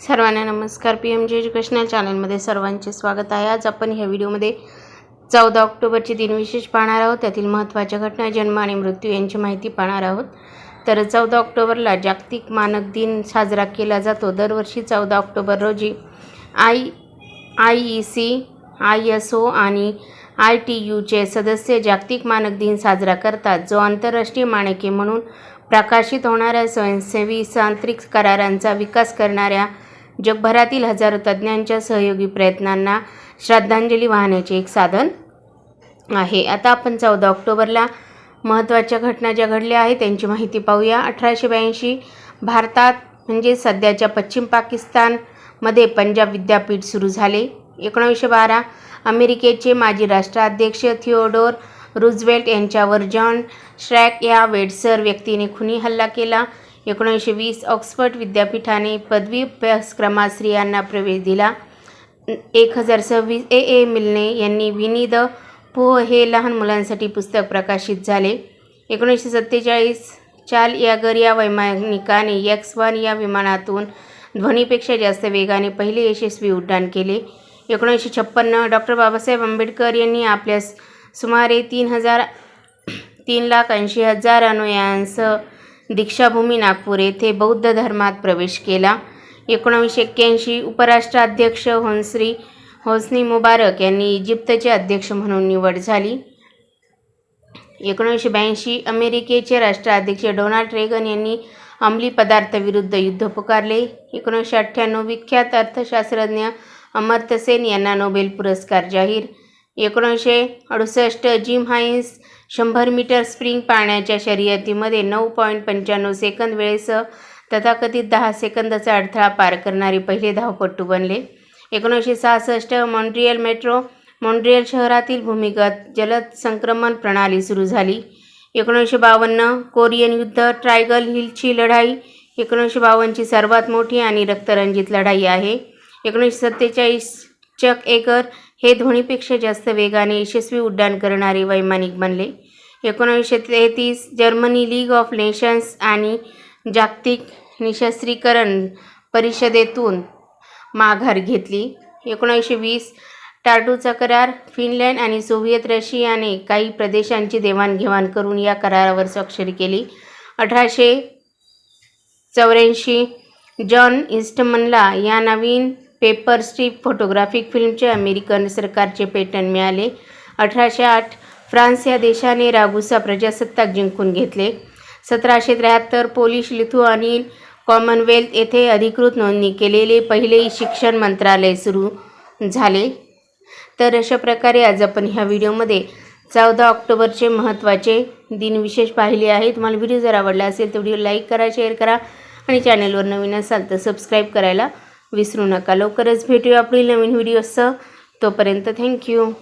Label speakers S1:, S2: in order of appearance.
S1: सर्वांना नमस्कार. P M G educational चॅनलमध्ये सर्वांचे स्वागत आहे. आज आपण ह्या व्हिडिओमध्ये चौदा ऑक्टोबरचे दिनविशेष पाहणार आहोत. त्यातील महत्त्वाच्या घटना जन्म आणि मृत्यू यांची माहिती पाहणार आहोत. तर चौदा ऑक्टोबरला जागतिक मानक दिन साजरा केला जातो. दरवर्षी चौदा ऑक्टोबर रोजी I I E C I S O आणि आय टी यूचे सदस्य जागतिक मानक दिन साजरा करतात. जो आंतरराष्ट्रीय मानके म्हणून प्रकाशित होणाऱ्या स्वयंसेवी तांत्रिक करारांचा विकास करणाऱ्या जगभरातील हजारो तज्ज्ञांच्या सहयोगी प्रयत्नांना श्रद्धांजली वाहण्याचे एक साधन आहे. आता आपण चौदा ऑक्टोबरला महत्त्वाच्या घटना ज्या घडल्या आहेत त्यांची माहिती पाहूया. अठराशे ब्याऐंशी भारतात म्हणजे सध्याच्या पश्चिम पाकिस्तानमध्ये पंजाब विद्यापीठ सुरू झाले. एकोणीसशे बारा अमेरिकेचे माजी राष्ट्राध्यक्ष थिओडोर रुझवेल्ट यांच्यावर जॉन श्रॅक या वेडसर व्यक्तीने खुनी हल्ला केला. एकोणीसशे वीस ऑक्सफर्ड विद्यापीठाने पदवी अभ्यासक्रमात स्त्रियांना प्रवेश दिला. एक हजार सव्वीस ए. ए. मिल्ने यांनी विनी द पोह हे लहान मुलांसाठी पुस्तक प्रकाशित झाले. एकोणीसशे सत्तेचाळीस चाल यागर या वैमानिकाने यक्स वन या विमानातून ध्वनीपेक्षा जास्त वेगाने पहिले यशस्वी उड्डाण केले. एकोणीसशे छप्पन्न डॉक्टर बाबासाहेब आंबेडकर यांनी आपल्या सुमारे तीन हजार तीन लाख ऐंशी हजार अनुयायांसह दीक्षाभूमी नागपूर येथे बौद्ध धर्मात प्रवेश केला. एकोणीसशे एक्क्याऐंशी उपराष्ट्राध्यक्ष होन्सरी होस्नी मुबारक यांनी इजिप्तचे अध्यक्ष म्हणून निवड झाली. एकोणीसशे ब्याऐंशी अमेरिकेचे राष्ट्राध्यक्ष डोनाल्ड रेगन यांनी अंमली पदार्थविरुद्ध युद्ध पुकारले. एकोणीसशे अठ्ठ्याण्णव विख्यात अर्थशास्त्रज्ञ अमर्त्य सेन यांना नोबेल पुरस्कार जाहीर. एकोणीसशे अडुसष्ट जिम हाईन्स शंभर मीटर स्प्रिंग पाण्याच्या शर्यतीमध्ये नऊ पॉईंट पंच्याण्णव सेकंद वेळेसह तथाकथित दहा सेकंदाचा अडथळा पार करणारे पहिले धावपट्टू बनले. एकोणीसशे सहासष्ट मॉन्ट्रियल मेट्रो मॉन्ट्रियल शहरातील भूमिगत जलद संक्रमण प्रणाली सुरू झाली. एकोणीसशे बावन्न कोरियन युद्ध ट्रायगल हिलची लढाई एकोणीसशे बावन्नची सर्वात मोठी आणि रक्तरंजित लढाई आहे. एकोणीसशे सत्तेचाळीस चक एकर हे ध्वनीपेक्षा जास्त वेगाने यशस्वी उड्डाण करणारे वैमानिक बनले. एकोणीसशे तेहतीस जर्मनी लीग ऑफ नेशन्स आणि जागतिक निशस्त्रीकरण परिषदेतून माघार घेतली. एकोणीसशे वीस टार्टूचा करार फिनलँड आणि सोव्हिएत रशियाने काही प्रदेशांची देवाणघेवाण करून या करारावर स्वाक्षरी केली. अठराशे चौऱ्याऐंशी जॉन इस्टमनला या नवीन पेपर स्ट्रीप फोटोग्राफिक फिल्मचे अमेरिकन सरकारचे पेटंट मिळाले. अठराशे आठ फ्रान्स या देशाने रागुसा प्रजासत्ताक जिंकून घेतले. सतराशे त्र्याहत्तर पोलिश लिथू आणि कॉमनवेल्थ येथे अधिकृत नोंदणी केलेले पहिले शिक्षण मंत्रालय सुरू झाले. तर अशा प्रकारे आज आपण ह्या व्हिडिओमध्ये चौदा ऑक्टोबरचे महत्त्वाचे दिनविशेष पाहिले आहे तुम्हाला व्हिडिओ जर आवडला असेल तर व्हिडिओ लाईक करा शेअर करा आणि चॅनलवर नवीन असाल तर सबस्क्राईब करायला विसरू नका. लवकरच भेटूया आपली नवीन व्हिडिओसह तोपर्यंत थँक्यू